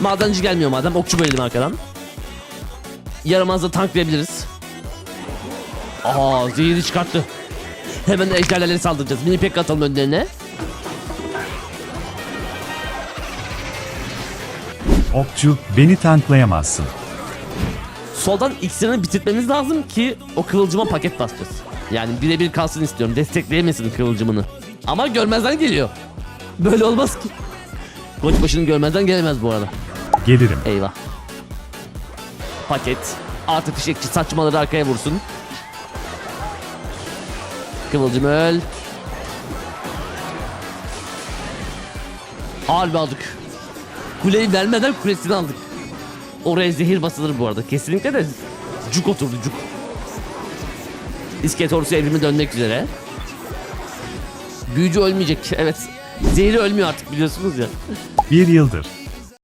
Madenci gelmiyor madem okçu bölelim arkadan. Yaramazda tanklayabiliriz. Aa zehiri çıkarttı. Hemen ejderlerle saldıracağız. Mini pek atalım önlerine. Okçu, beni tanklayamazsın. Soldan iksirini bitirmemiz lazım ki o kıvılcıma paket basacağız. Yani birebir kalsın istiyorum. Destekleyemesin kıvılcımını. Ama görmezden geliyor. Böyle olmaz ki. Koç başını görmezden gelemez bu arada. Gelirim. Eyvah. Paket. Artı fişekçi saçmaları arkaya vursun. Kıvılcım öl. Harbi aldık. Kuleyi vermeden kulesini aldık. Oraya zehir basılır bu arada. Kesinlikle de cuk oturdu cuk. İskelet ordusu evrimi dönmek üzere. Büyücü ölmeyecek. Evet. Zehri ölmüyor artık biliyorsunuz ya. Bir yıldır.